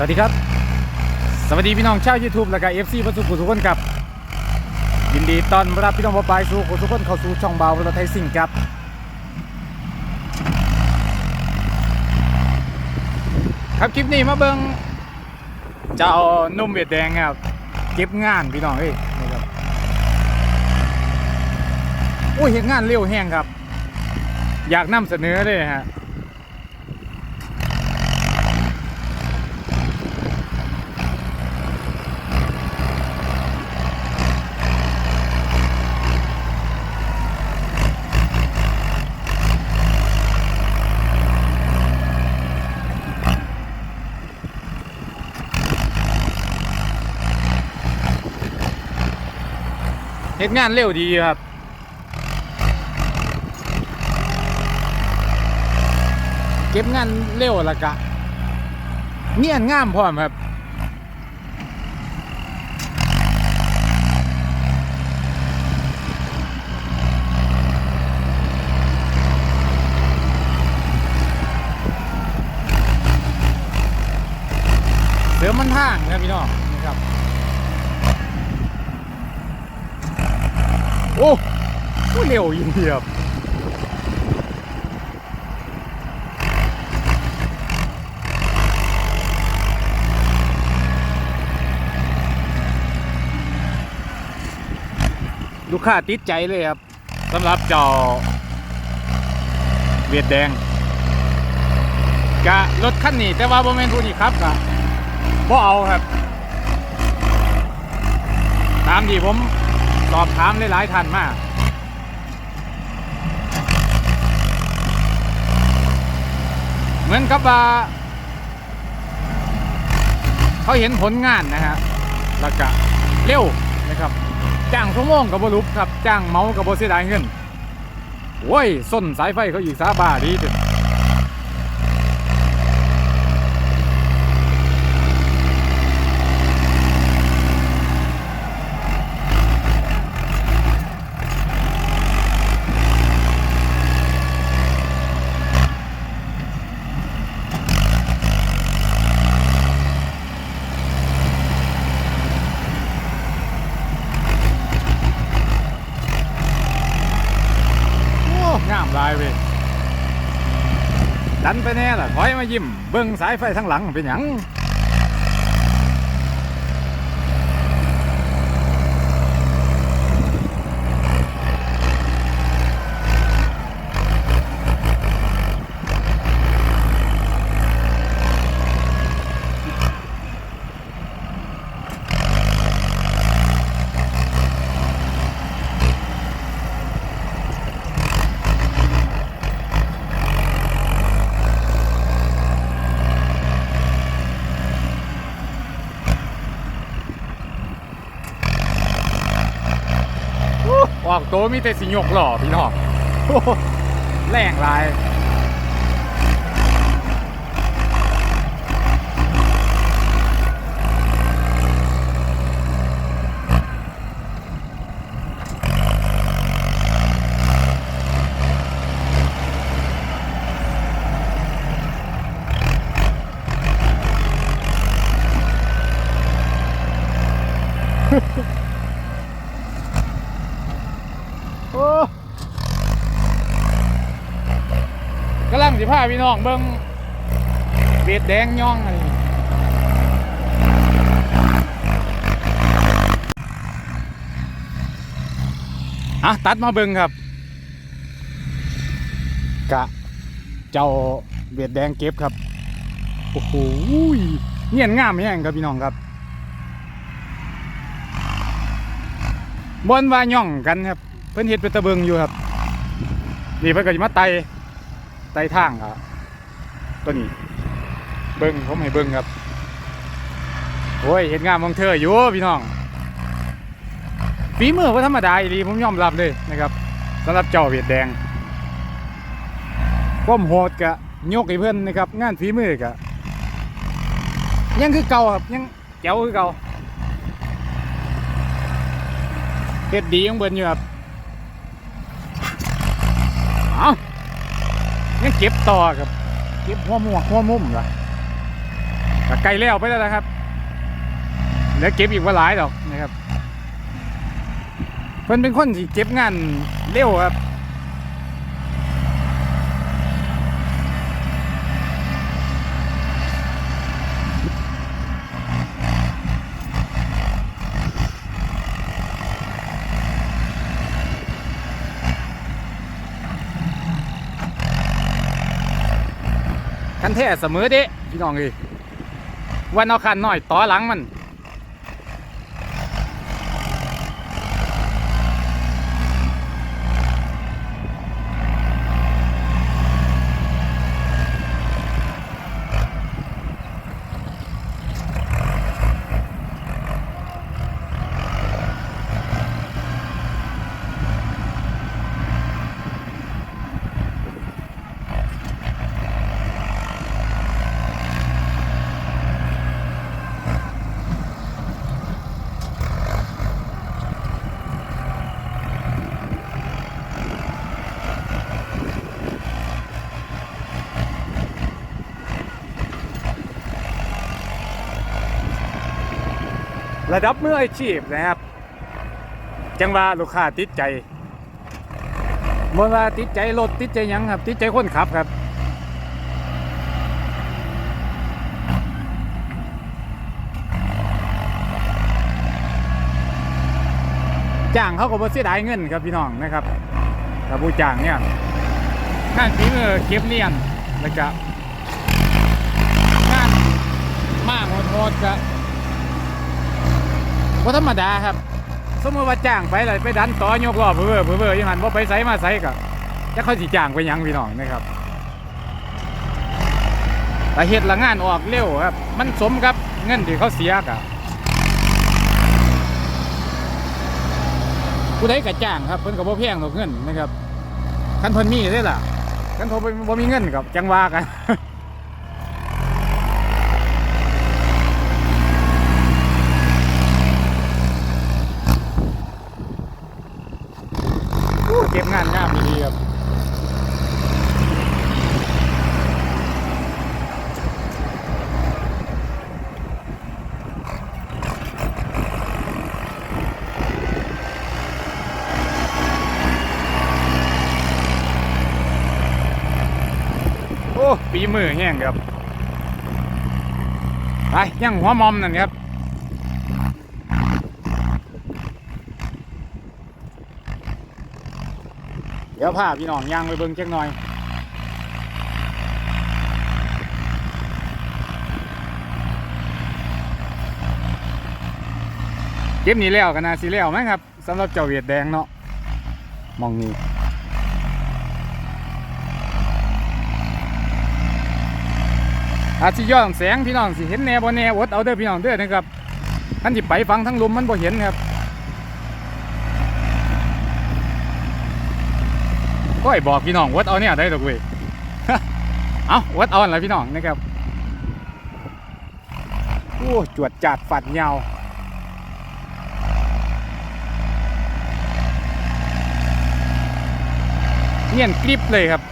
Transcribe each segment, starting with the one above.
สวัสดีครับ สวัสดีพี่น้องชาว YouTube และก็ FC พัทุกผู้ทุกคนครับ ยินดีต้อนรับพี่น้องพ่อปลายสู่ทุกคนเข้าสู่ช่องเบาเราไทยสิ่งครับ ครับคลิปนี้มาเบิงเจ้านุ่มเวียดแดงครับเก็บงานพี่น้องเอ้ยนี่ครับโอ้ยเห็นงานเร็วแห้งครับ อยากนำเสนอเลยฮะ เหตุงานเร็วดีครับเก็บงานเร็วละกะเนียนงามพร้อมครับเสือมันทางครับพี่น้องนี่ครับ โอ้โหเร็วยิงเดียบลูกค้าติดใจเลยครับสำหรับจ้าเวียดแดงกะรถคันนี้แต่ว่าโมเมนต์ผู้นี้ครับกะบ่เอาครับ ตามที่ผม สอบถามหลายๆท่านมากเหมือนกับว่าเขาเห็นผลงานนะฮะแล้วก็เร็วนะครับจ้างชั่วโมงกับบรุปครับ จ้างเมาส์กับบเสียดายเงินโว้ยส้นสายไฟเขาอีกสาบาดีถึง โอ้งามหลายเว้ย ดันไปแน่ล่ะถอยมายิ้มเบิ้งสายไฟทั้งหลังเป็นหยัง อู้ออกตัวมีแต่สิยกหล่อพี่น้องแรงหลาย โอ้กำลังสิ พาพี่น้องเบิ่งเบ็ดแดงย่องอะไรอะตัดมาเบิ่งครับ กะ เจ้าเบ็ดแดงเก็บครับ โอ้โหเงียนงามแห้งครับพี่น้องครับบนว่าย่องกันครับ เพิ่นเฮ็ดเป็นตะเบิงอยู่ครับ นี่เพิ่นก็สิมาไต ไต่ทางครับตัวนี้ เบิ่งผมให้เบิ่งครับ โอ้ยเฮ็ดงามของเธออยู่พี่น้องฝีมือบ่ธรรมดาอีผมยอมรับเลยนะครับสำหรับเจ้าเวียดแดงความโหดกะโยกให้เพิ่อนนะครับ งานฝีมือกะยังคือเก่าครับยังแจ๋วคือเก่าเฮ็ดดีของเบิ่นอยู่ครับเอา ยังเก็บต่อครับ เก็บหัวหมวกหัวมุมล่ะก็ใกล้แล้วไปแล้วนะครับเหลือเก็บอีกว่าหลายดอกนะครับเพิ่นเป็นคนที่เก็บงานเร็วครับ คันแท้เสมอเด้พี่น้องเอ้ยวันเอาคันหน่อยต่อหลังมัน ระดับมืออาชีพนะครับ จังว่าลูกค้าติดใจบ่ว่าติดใจรถติดใจยังครับ ติดใจคนขับครับ จ้างเขาก็บ่เสียดายเงินครับพี่น้องนะครับถ้าผู้จ้างเนี่ยงานฝีมือเก็บเนียนแล้วก็งานมากโหดๆก็ บ่ธรรมดาครับ สมมติว่าจ้างไปเลยไปดันต่อยกล้อเบื่อเบื่อเบื่อยังหันบ่ไปไสมาไสก็จะเขาสิจ้างไปยังพี่น้องนะครับแต่เฮ็ดละงานออกเร็วครับ มันสมกับเงินที่เขาเสียกะผู้ใดก็จ้างครับเพิ่นก็บ่แพงดอกเงินนะครับคันเพิ่นมีได้ล่ะคันเพิ่นบ่มีเงินกับจังว่ากัน โอ้เก็บงานงามดีๆครับ ฝีมือแห้งครับไปยังหัวมอมนั่นครับเดี๋ยวพาพี่น้องย่างไปเบิ่งจักหน่อยเก็บนี้แล้วกันนะสีแล้วไหมครับสำหรับเจ้าเวียดแดงเนาะมองนี้ อาจจะย้อนแสงพี่น้องสิเห็นแน่บ่แน่อดเอาเด้อพี่น้องเด้อนะครับท่านที่ไปฟังทั้งลมมันบ่เห็นครับก็ไอ้บอกพี่น้องวัดเอาเนี่ยได้ดอกเว้ยเอาวัดเอาอะไรพี่น้องนะครับโอ้จวดจัดฝัดยาเนียนกริบเลยครับ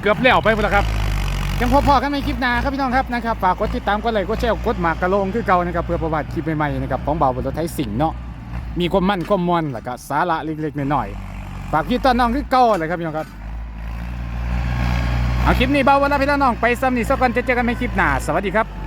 เกือบแล้วไปหมดแล้วครับ ยังพอๆกันในคลิปหน้าครับพี่น้องครับนะครับฝากกดติดตามกดไลค์กดแชร์กดหมากกระโลงคือเก่านะครับเพื่อประวัติคลิปใหม่ๆนะครับของเบาบนรถไทยสิงเนาะมีความมั่นความมวลแล้วก็สาระเล็กๆน้อยๆฝากพี่ต้อนน้องคือเก่าเลยครับพี่น้องครับเอาคลิปนี้เบาวันละพี่น้องไปซ้ำนี่สักวันจะเจอกันในคลิปหน้าสวัสดีครับ